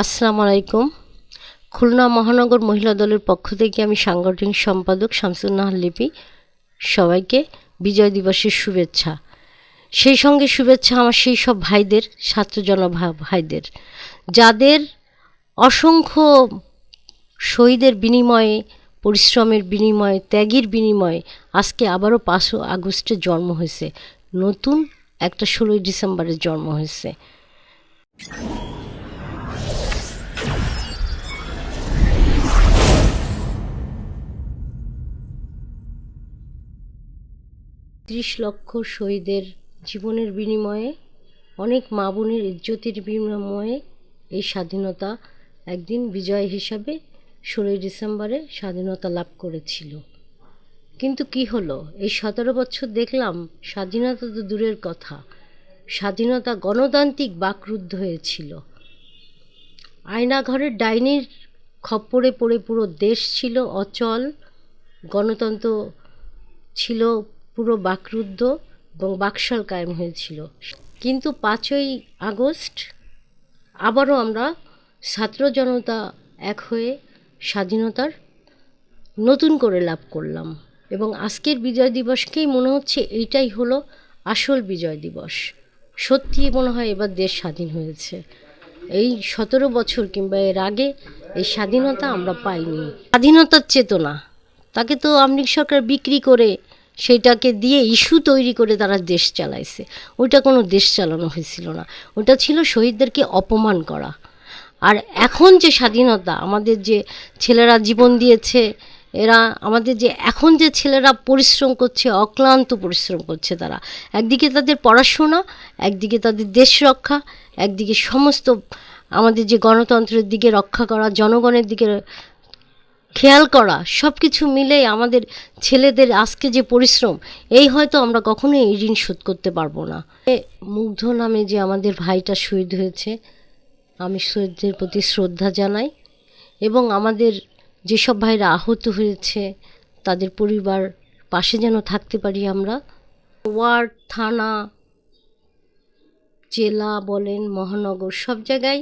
আসসালামু আলাইকুম। খুলনা মহানগর মহিলা দলের পক্ষ থেকে আমি সাংগঠনিক সম্পাদক শামসুন্নাহার লিপি সবাইকে বিজয় দিবসের শুভেচ্ছা। সেই সঙ্গে শুভেচ্ছা আমার সেই সব ভাইদের ছাত্রজন ভাইদের। যাদের অসংখ্য শহীদের বিনিময়ে, পরিশ্রমের বিনিময়ে, ত্যাগের বিনিময়ে আজকে আবারও পাঁচও আগস্টে জন্ম হয়েছে। নতুন একটা ষোলোই ডিসেম্বরে জন্ম হয়েছে। ত্রিশ লক্ষ শহীদের জীবনের বিনিময়ে, অনেক মা বোনের ইজ্জতের বিনিময়ে এই স্বাধীনতা একদিন বিজয় হিসাবে ষোলোই ডিসেম্বরে স্বাধীনতা লাভ করেছিল। কিন্তু কি হলো? এই সতেরো বছর দেখলাম স্বাধীনতা তো দূরের কথা। স্বাধীনতা গণতান্ত্রিক বাকরুদ্ধ হয়েছিল। আয়নাঘরের ডাইনির খপ্পরে পড়ে পুরো দেশ ছিল অচল, গণতন্ত্র ছিল পুরো বাকরুদ্ধ এবং বাকশাল কায়েম হয়েছিল। কিন্তু পাঁচই আগস্ট আবারও আমরা ছাত্র জনতা এক হয়ে স্বাধীনতার নতুন করে লাভ করলাম এবং আজকের বিজয় দিবসকেই মনে হচ্ছে এইটাই হলো আসল বিজয় দিবস। সত্যি মনে হয় এবার দেশ স্বাধীন হয়েছে। এই সতেরো বছর কিংবা এর আগে এই স্বাধীনতা আমরা পাইনি। স্বাধীনতার চেতনা, তাকে তো আমলিক সরকার বিক্রি করে সেইটাকে দিয়ে ইস্যু তৈরি করে তারা দেশ চালাইছে। ওইটা কোনো দেশ চালানো হয়েছিল না। ওটা ছিল শহীদদেরকে অপমান করা। আর এখন যে স্বাধীনতা আমাদের যে ছেলেরা জীবন দিয়েছে, এরা আমাদের যে এখন যে ছেলেরা পরিশ্রম করছে, অক্লান্ত পরিশ্রম করছে তারা। একদিকে তাদের পড়াশোনা, একদিকে তাদের দেশ রক্ষা, একদিকে সমস্ত আমাদের যে গণতন্ত্রের দিকে রক্ষা করা, জনগণের দিকে খেয়াল করা সব কিছু মিলে আমাদের ছেলেদের আজকে যে পরিশ্রম, এই হয়তো আমরা কখনোই এই ঋণ শোধ করতে পারব না। মুগ্ধ নামে যে আমাদের ভাইটা শহীদ হয়েছে, আমি শহীদদের প্রতি শ্রদ্ধা জানাই এবং আমাদের যেসব ভাইরা আহত হয়েছে, তাদের পরিবার পাশে যেন থাকতে পারি আমরা। ওয়ার্ড, থানা, জেলা বলেন, মহানগর, সব জায়গায়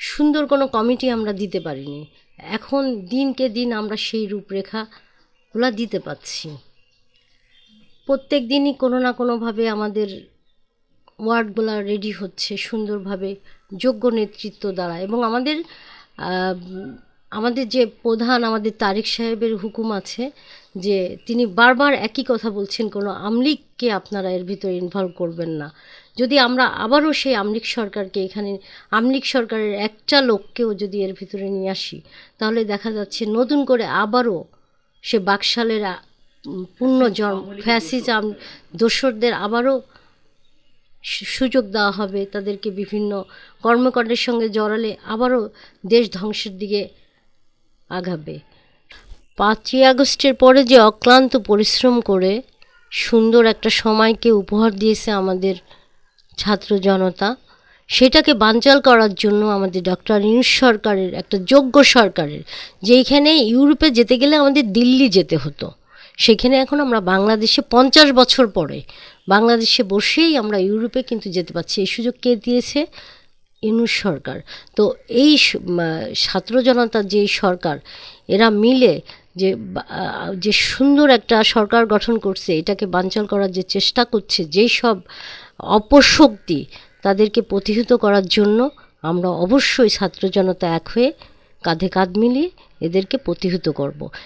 সুন্দর কোনো কমিটি আমরা দিতে পারিনি। এখন দিনকে দিন আমরা সেই রূপরেখাগুলো দিতে পারছি। প্রত্যেক দিনই কোনো না কোনোভাবে আমাদের ওয়ার্ডগুলো রেডি হচ্ছে সুন্দরভাবে যোগ্য নেতৃত্ব দ্বারা এবং আমাদের আমাদের যে প্রধান, আমাদের তারিক সাহেবের হুকুম আছে যে তিনি বারবার একই কথা বলছেন কোনো আমলিককে আপনারা এর ভিতরে ইনভলভ করবেন না। যদি আমরা আবারও সেই আমলিক সরকারকে এখানে আমলিক সরকারের একটা লোককেও যদি এর ভিতরে নিয়ে আসি তাহলে দেখা যাচ্ছে নতুন করে আবারও সে বাকশালের পুনর্জন্ম ফ্যাসিজম দোসরদের আবারও সুযোগ দেওয়া হবে তাদেরকে বিভিন্ন কর্মকাণ্ডের সঙ্গে জড়ালে আবারও দেশ ধ্বংসের দিকে আগাবে। পাঁচই আগস্টের পরে যে অক্লান্ত পরিশ্রম করে সুন্দর একটা সময়কে উপহার দিয়েছে আমাদের ছাত্র জনতা, সেটাকে বানচাল করার জন্য আমাদের ডক্টর ইউনুস সরকারের একটা যোগ্য সরকারের, যেইখানে ইউরোপে যেতে গেলে আমাদের দিল্লি যেতে হতো, সেখানে এখন আমরা বাংলাদেশে পঞ্চাশ বছর পরে, বাংলাদেশে বসেই আমরা ইউরোপে কিন্তু যেতে পারছি, এই সুযোগ কে দিয়েছে? ইউনুস সরকার। তো এই ছাত্র জনতার যে সরকার, এরা মিলে যে যে সুন্দর একটা সরকার গঠন করছে, এটাকে বানচাল করার যে চেষ্টা করছে, যেই সব অপশক্তি তাদেরকে প্রতিহত করার জন্য আমরা অবশ্যই ছাত্র জনতা এক হয়ে কাঁধে কাঁধ মিলিয়ে এদেরকে প্রতিহত করব।